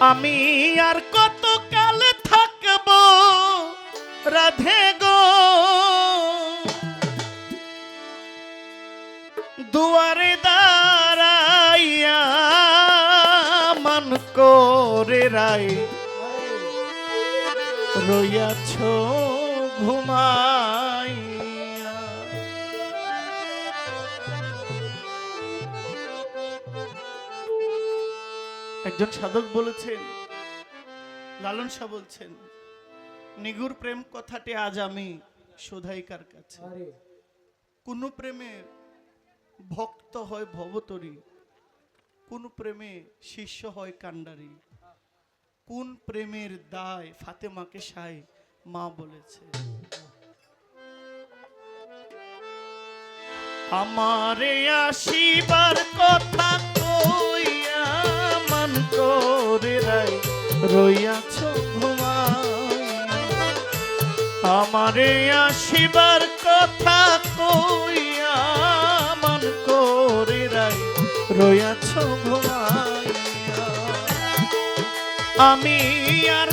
আমি আর কত কাল থাকব? রাধে গো। দুয়ারে দাঁড়াইয়া মান করে রাই রইয়াছ ঘুমাইয়া একজন সাধক বলেছেন লালন শাহ বলছেন নিগুর প্রেম কথাটি আজ আমি শোধাইকার কাছে। কোন প্রেমে ভক্ত হয় ভবতরী কোন প্রেমে শিষ্য হয় কাণ্ডারি কোন প্রেমের দায় ফাতেমাকে সাই মা বলেছে। আমারে আসিবার কথা কইয়া করে রাই রইয়াছ আমারে আসিবার কথা কইয়া মন করে রাই রইয়াছ ঘুমাইয়া আমি আর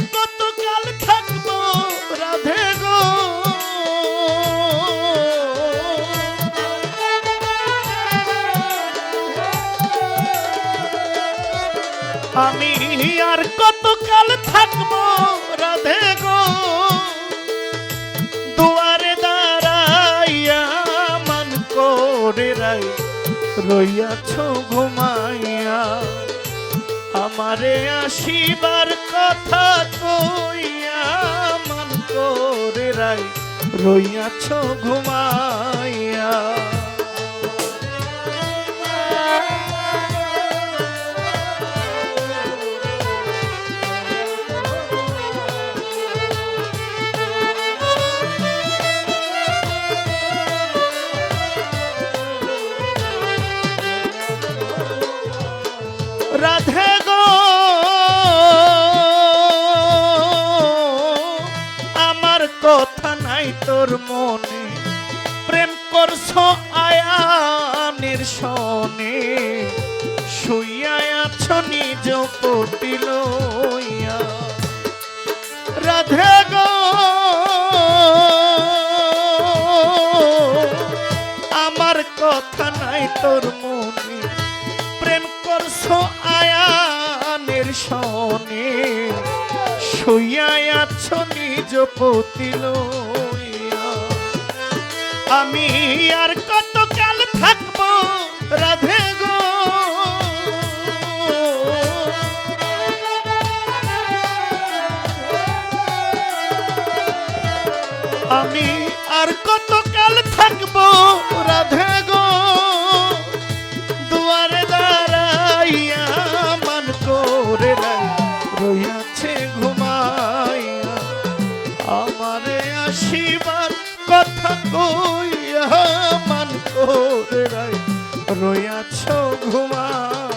আমি আর কতকাল থাকব রাধে গো? দুয়ারে দাঁড়াইয়া মান করে রাই রইয়াছ ঘুমাইয়া। আমারে আসিবার কথা কইয়া মান করে রাই রইয়াছ ঘুমাইয়া। তোর মনে প্রেম করছ আয়ানের শনে। শুইয়া আছো নিজ পতি লইয়া। রাধে গো। আমার কথা নাই তোর মনে। প্রেম করছ আয়ানের শনে। শুইয়া আছো নিজ পতি লইয়া। আমি আর কত কাল থাকব? রাধে গো। আমি আর কত কাল থাকব? রাধে গো। দুয়ারে দাঁড়াইয়া ঘুমাইয়া। আমারে আসিবার কথা কইয়া মান করে রাই রইয়াছ ঘুমাইয়া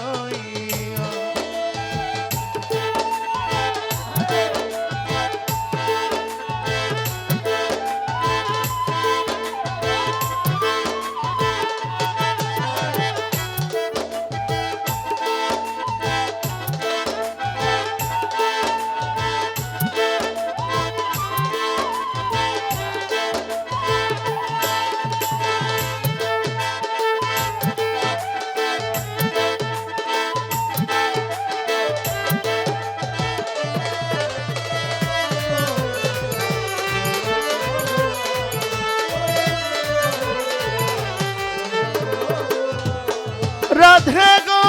রাধে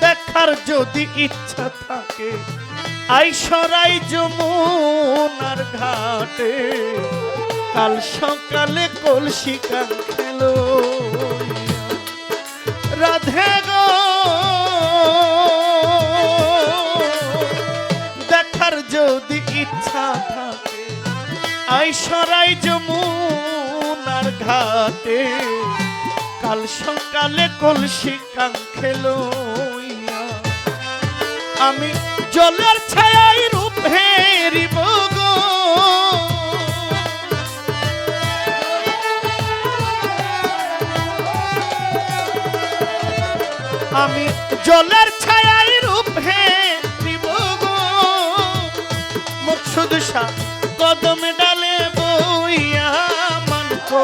দেখার যদি ইচ্ছা থাকে আইসরাই যমুনার ঘাটে। কাল সকালে কলসি কান খেলো। রাধে গো! দেখার যদি ইচ্ছা থাকে আইসরাই যমুনার ঘাটে। কাল সকালে কলসি লইয়া। আমি জলের ছায়ায় রূপ আমি জলের ছায়ায় রূপ হে মুখ শুধু সা কদম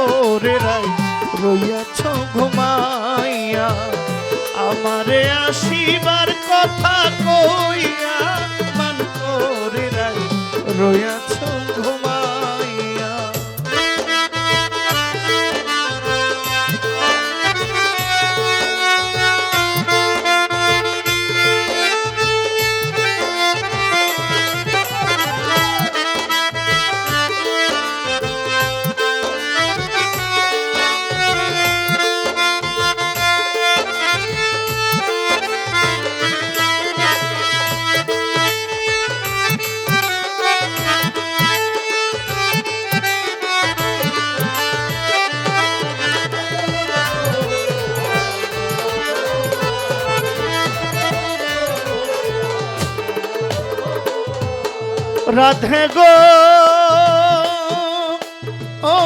করে রাই রইয়াছ ঘুমাইয়া। আমারে আসিবার কথা কইয়া মান করে রাই রইয়াছ রাধে গো। ও,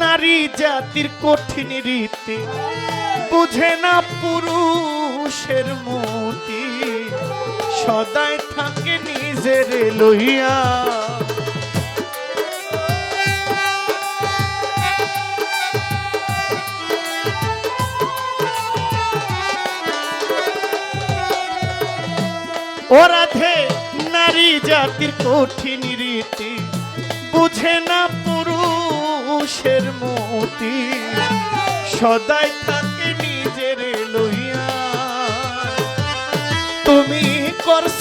নারী জাতির কঠিন রীতি, বুঝে না পুরুষের মতি। সদাই থাকে নিজের লইয়া। ও রাধে জাতির কঠিন রীতি বুঝে না পুরুষের মতি। সদাই থাকে নিজের লইয়া। তুমি করছ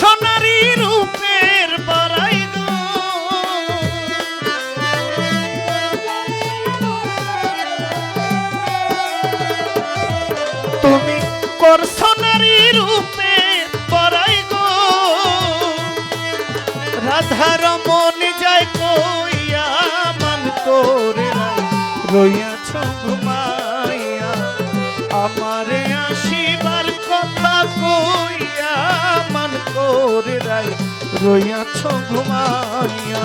রাধার মন যায় কইয়া, মান করে রাই রইয়াছ ঘুমাইয়া। আমারে আসিবার কথা কইয়া, মান করে রইয়া রইয়াছ ঘুমাইয়া।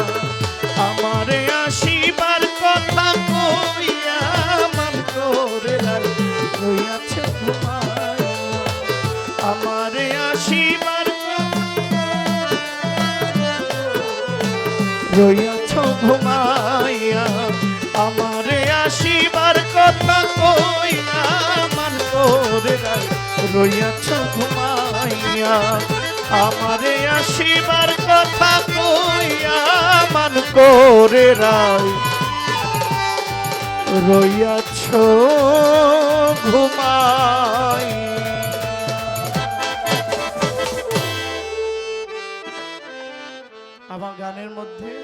আমারে রইয়াছ ঘুমাইয়া, আমারে আসিবার কথা কইয়া মান করে রাই রইয়াছ ঘুমাইয়া, আমারে আসিবার কথা কইয়া মান করে রাই রইয়াছ ঘুমাই গানের মধ্যে